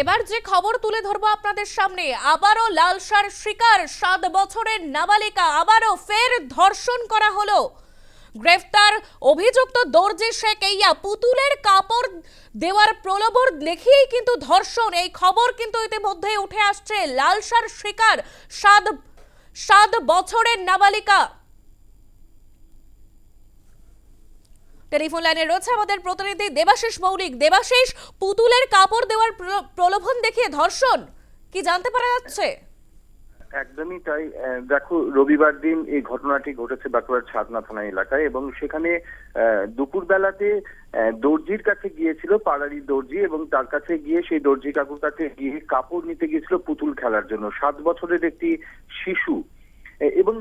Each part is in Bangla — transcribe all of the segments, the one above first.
এবার যে খবর তুলে ধরবো আপনাদের সামনে, আবারও লালসার শিকার, সাত বছরের নাবালিকা, আবারও ফের ধর্ষণ করা হলো। গ্রেফতার অভিযুক্ত দর্জি শেখ ইয়া পুতুলের কাপড় দেওয়ার প্রলোভন দেখিয়েই কিন্তু ধর্ষণ। এই খবর কিন্তু ইতিমধ্যেই উঠে আসছে, লালসার শিকার, সাত সাত বছরের নাবালিকা। টেলিফোন লাইনে রয়েছে আমাদের প্রতিনিধি দেবাশিস মৌলিক। দেবাশিস পুতুলের কাপড় দেওয়ার প্র- প্রলোভন দেখিয়ে ধর্ষণ কি জানতে পারা যাচ্ছে? একদমই তাই। দেখো রবিবার দিন এই ঘটনাটি ঘটেছে বাঁকুড়ার ছাদনা থানা এলাকায় এবং সেখানে আহ, দুপুরবেলাতে আহ, দর্জির কাছে গিয়েছিল পাড়ারি দর্জি এবং তার কাছে গিয়ে সেই দর্জি কাকুর কাছে গিয়ে কাপড় নিতে গিয়েছিল পুতুল খেলার জন্য। সাত বছরের একটি শিশু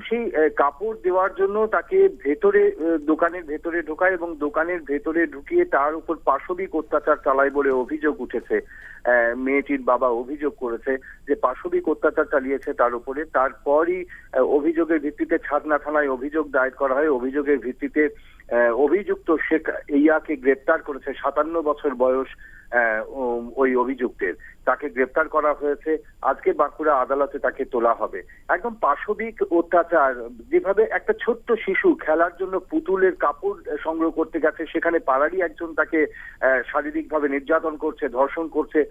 সেই কাপড় দেওয়ার জন্য তাকে ভেতরে দোকানের ভেতরে ঢোকায় এবং দোকানের ভেতরে ঢুকিয়ে তার উপর পাশবিক অত্যাচার চালায় বলে অভিযোগ উঠেছে। মেয়েটির বাবা অভিযোগ করেছে যে পাশবিক অত্যাচার চালিয়েছে তার উপরে। তারপরই অভিযোগের ভিত্তিতে ছাদনা থানায় অভিযোগ দায়ের করা হয়। অভিযোগের ভিত্তিতে অভিযুক্ত শেখ ইয়াকে গ্রেপ্তার করেছে, সাতান্ন বছর বয়স ওই অভিযুক্তের। তাকে গ্রেপ্তার করা হয়েছে। আজকে বাঁকুড়া আদালতে তাকে তোলা হবে। একদম পাশবিক অত্যাচার। যেভাবে একটা ছোট্ট শিশু খেলার জন্য পুতুলের কাপড় সংগ্রহ করতে গেছে, সেখানে পাড়ারই একজন তাকে শারীরিকভাবে নির্যাতন করছে, ধর্ষণ করছে।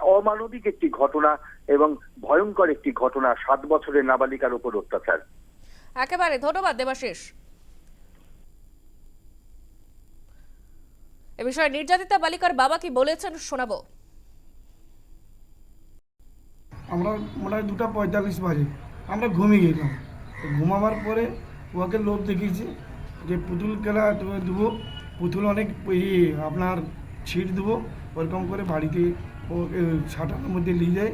অমানবিক একটি ঘটনা এবং ভয়ঙ্কর একটি ঘটনা, সাত বছরের নাবালিকার উপর অত্যাচার। একেবারে, ধন্যবাদ, দেবাশিস। এ বিষয়ে নির্যাতিতা বালিকার বাবা কি বলেছেন শোনাবো। আমরা মোটামুটি দুটা পঁয়তাল্লিশ বাজে। আমরা ঘুমিয়ে গেলাম। ঘুমাবার পরে ওকে লোভ দেখিয়েছি যে পুতুল খেলা তুমি দেবো পুতুল অনেক ইয়ে আপনার ছিট দেবো ওরকম করে বাড়িতে ও ছাটার মধ্যে নিয়ে যায়।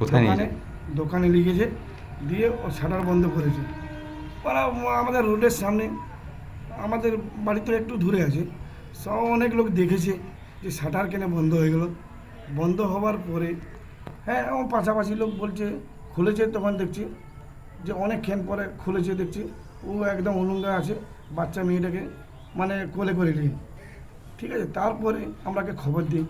কোথায় নিয়ে দোকানে যায়? দোকানে নিয়ে গেছে দিয়ে ও শাটার বন্ধ করেছে। ওরা আমাদের রোডের সামনে আমাদের বাড়ি তো একটু দূরে আছে। সব অনেক লোক দেখেছে যে শাটার কেন বন্ধ হয়ে গেল। বন্ধ হওয়ার পরে হ্যাঁ আমার পাশাপাশি লোক বলছে, খুলেছে তখন দেখছি যে অনেকক্ষণ পরে খুলেছে দেখছি। ও একদম উলঙ্গা আছে, বাচ্চা মেয়েটাকে মানে কোলে করে নিয়ে ঠিক আছে, তারপরে আমরাকে খবর দিই।